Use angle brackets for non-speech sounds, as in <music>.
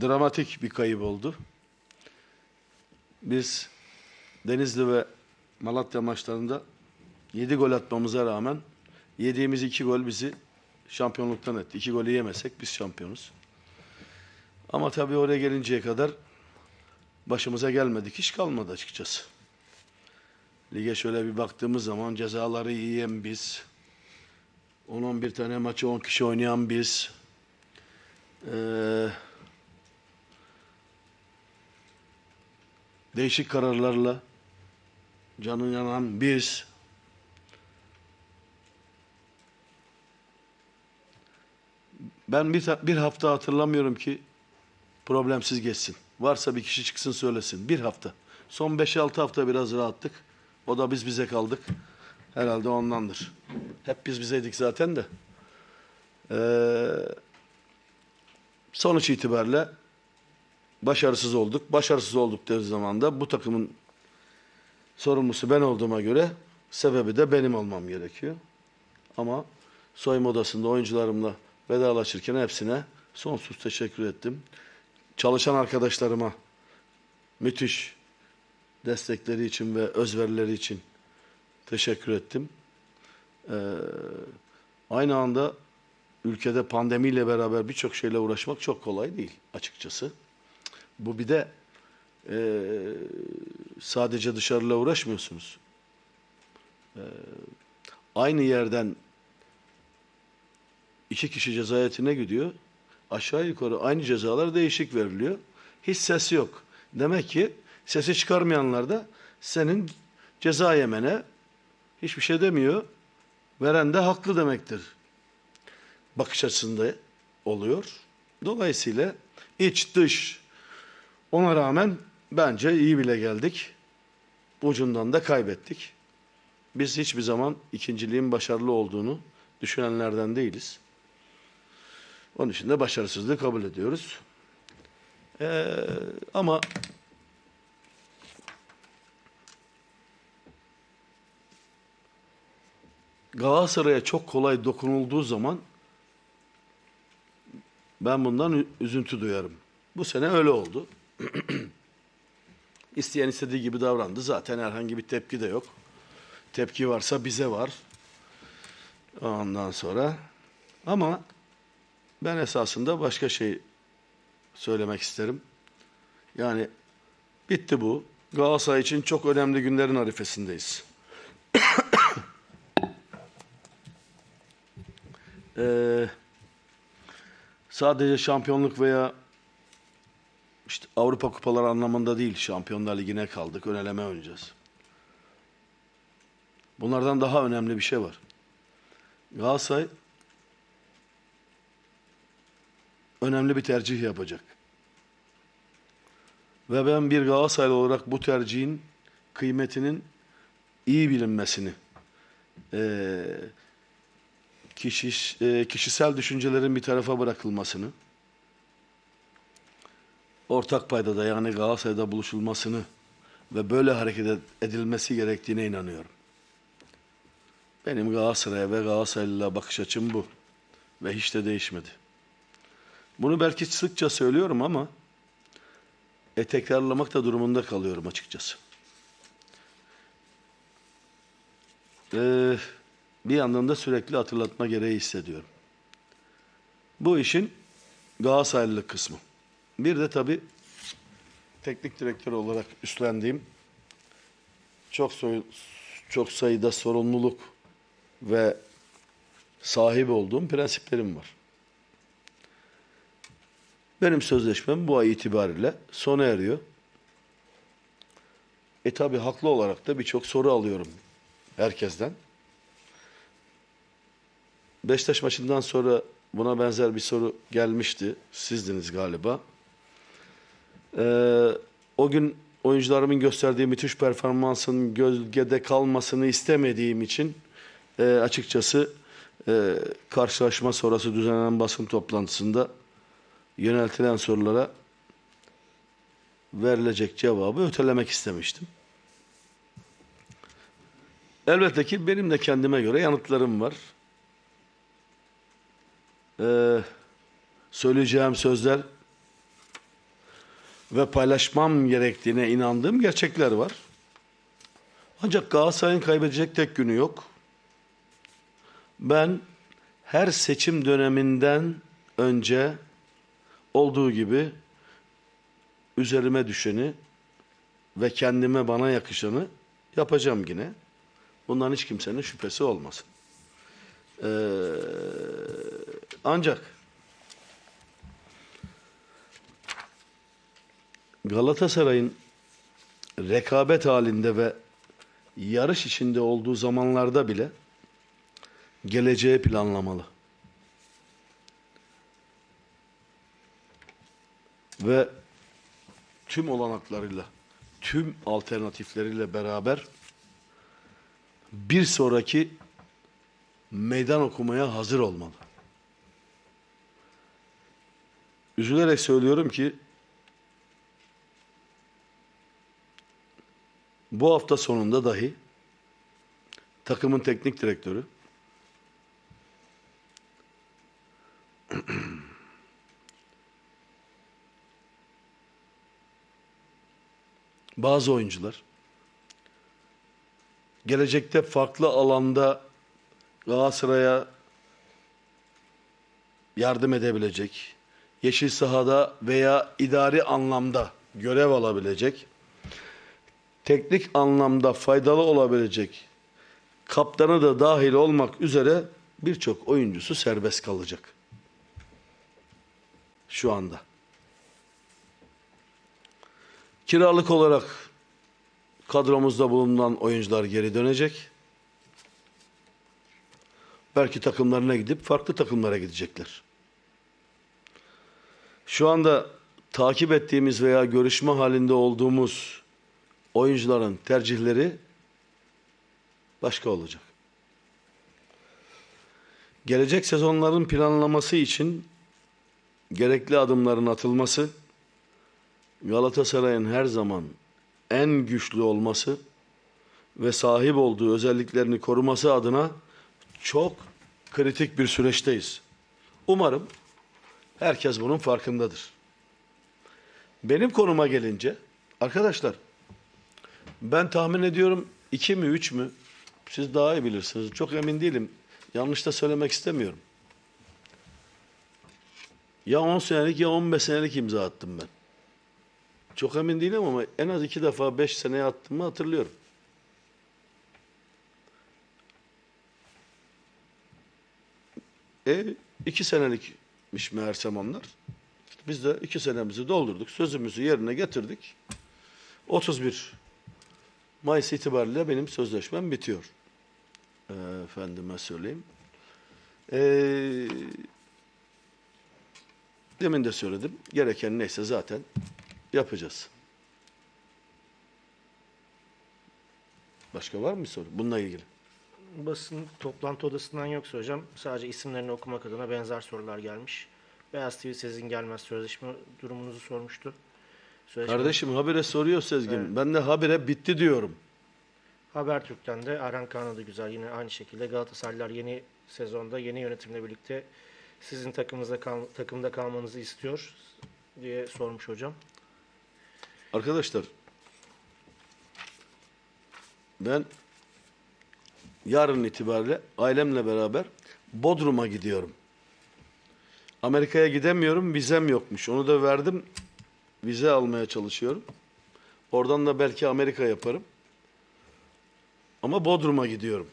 dramatik bir kayıp oldu. Biz Denizli ve Malatya maçlarında 7 gol atmamıza rağmen yediğimiz 2 gol bizi şampiyonluktan etti. 2 golü yemesek biz şampiyonuz. Ama tabii oraya gelinceye kadar başımıza gelmedik. Hiç kalmadı açıkçası. Lige şöyle bir baktığımız zaman cezaları yiyen biz. 10-11 tane maçı 10 kişi oynayan biz. Ee, değişik kararlarla canı yanan biz. Ben bir, bir hafta hatırlamıyorum ki problemsiz geçsin. Varsa bir kişi çıksın söylesin. Bir hafta. Son 5-6 hafta biraz rahattık. O da biz bize kaldık. Herhalde ondandır. Hep biz bizeydik zaten de. Ee, sonuç itibariyle başarısız olduk. Başarısız olduk dediği zaman da bu takımın sorumlusu ben olduğuma göre sebebi de benim olmam gerekiyor. Ama soyunma odasında oyuncularımla vedalaşırken hepsine sonsuz teşekkür ettim. Çalışan arkadaşlarıma müthiş destekleri için ve özverileri için teşekkür ettim. Ee, aynı anda ülkede pandemiyle beraber birçok şeyle uğraşmak çok kolay değil açıkçası. Bu bir de e, sadece dışarıyla uğraşmıyorsunuz. E, aynı yerden iki kişi cezayetine gidiyor. Aşağı yukarı aynı cezalar değişik veriliyor. Hiç ses yok. Demek ki sesi çıkarmayanlar da senin ceza yemene hiçbir şey demiyor. Veren de haklı demektir. Bakış açısında oluyor. Dolayısıyla iç dış ona rağmen bence iyi bile geldik. Ucundan da kaybettik. Biz hiçbir zaman ikinciliğin başarılı olduğunu düşünenlerden değiliz. Onun için de başarısızlığı kabul ediyoruz. Ee, ama Galatasaray'a çok kolay dokunulduğu zaman ben bundan üzüntü duyarım. Bu sene öyle oldu. <clears throat> İsteyen istediği gibi davrandı. Zaten herhangi bir tepki de yok. Tepki varsa bize var. Ondan sonra ama ben esasında başka şey söylemek isterim. Yani bitti bu. Galatasaray için çok önemli günlerin arifesindeyiz. <clears throat> Ee, sadece şampiyonluk veya işte Avrupa kupaları anlamında değil. Şampiyonlar Ligi'ne kaldık. Ön eleme oynayacağız. Bunlardan daha önemli bir şey var. Galatasaray önemli bir tercih yapacak. Ve ben bir Galatasaraylı olarak bu tercihin kıymetinin iyi bilinmesini, eee kişi, e, kişisel düşüncelerin bir tarafa bırakılmasını, ortak paydada yani Galatasaray'da buluşulmasını ve böyle hareket edilmesi gerektiğine inanıyorum. Benim Galatasaray'a ve Galatasaraylı'ya bakış açım bu. Ve hiç de değişmedi. Bunu belki sıkça söylüyorum ama e, tekrarlamak da durumunda kalıyorum açıkçası. Ee, bir yandan da sürekli hatırlatma gereği hissediyorum. Bu işin Galatasaraylılık kısmı. Bir de tabii teknik direktör olarak üstlendiğim çok soy- çok sayıda sorumluluk ve sahip olduğum prensiplerim var. Benim sözleşmem bu ay itibariyle sona eriyor. E tabi haklı olarak da birçok soru alıyorum herkesten. Beşiktaş maçından sonra buna benzer bir soru gelmişti. Sizdiniz galiba. Ee, o gün oyuncularımın gösterdiği müthiş performansın gölgede kalmasını istemediğim için e, açıkçası e, karşılaşma sonrası düzenlenen basın toplantısında yöneltilen sorulara verilecek cevabı ötelemek istemiştim. Elbette ki benim de kendime göre yanıtlarım var. Ee, söyleyeceğim sözler ve paylaşmam gerektiğine inandığım gerçekler var. Ancak Galatasaray'ın kaybedecek tek günü yok. Ben her seçim döneminden önce olduğu gibi üzerime düşeni ve kendime bana yakışanı yapacağım yine. Bundan hiç kimsenin şüphesi olmasın. Ee, ancak Galatasaray'ın rekabet halinde ve yarış içinde olduğu zamanlarda bile geleceği planlamalı. Ve tüm olanaklarıyla, tüm alternatifleriyle beraber bir sonraki meydan okumaya hazır olmalı. Üzülerek söylüyorum ki bu hafta sonunda dahi takımın teknik direktörü <clears throat> bazı oyuncular gelecekte farklı alanda Galatasaray'a yardım edebilecek, yeşil sahada veya idari anlamda görev alabilecek, teknik anlamda faydalı olabilecek, kaptanı da dahil olmak üzere birçok oyuncusu serbest kalacak. Şu anda. Kiralık olarak kadromuzda bulunan oyuncular geri dönecek. Belki takımlarına gidip farklı takımlara gidecekler. Şu anda takip ettiğimiz veya görüşme halinde olduğumuz oyuncuların tercihleri başka olacak. Gelecek sezonların planlaması için gerekli adımların atılması, Galatasaray'ın her zaman en güçlü olması ve sahip olduğu özelliklerini koruması adına çok kritik bir süreçteyiz. Umarım herkes bunun farkındadır. Benim konuma gelince arkadaşlar ben tahmin ediyorum iki mi üç mü siz daha iyi bilirsiniz. Çok emin değilim. Yanlış da söylemek istemiyorum. Ya 10 senelik ya 15 senelik imza attım ben. Çok emin değilim ama en az iki defa beş seneye attığımı hatırlıyorum. E iki senelikmiş meğersem onlar. Biz de iki senemizi doldurduk. Sözümüzü yerine getirdik. 31 Mayıs itibariyle benim sözleşmem bitiyor. E, efendime söyleyeyim. E, demin de söyledim. Gereken neyse zaten yapacağız. Başka var mı soru bununla ilgili? Basın toplantı odasından yoksa hocam sadece isimlerini okumak adına benzer sorular gelmiş. Beyaz TV Sezin gelmez sözleşme durumunuzu sormuştu. Sözleşme Kardeşim habire soruyor Sezgin. Ben de habire bitti diyorum. Habertürk'ten de Erhan Kaan da güzel yine aynı şekilde Galatasaraylılar yeni sezonda yeni yönetimle birlikte sizin takımınızda kal, takımda kalmanızı istiyor diye sormuş hocam. Arkadaşlar ben yarın itibariyle ailemle beraber Bodrum'a gidiyorum. Amerika'ya gidemiyorum, vizem yokmuş. Onu da verdim. Vize almaya çalışıyorum. Oradan da belki Amerika yaparım. Ama Bodrum'a gidiyorum.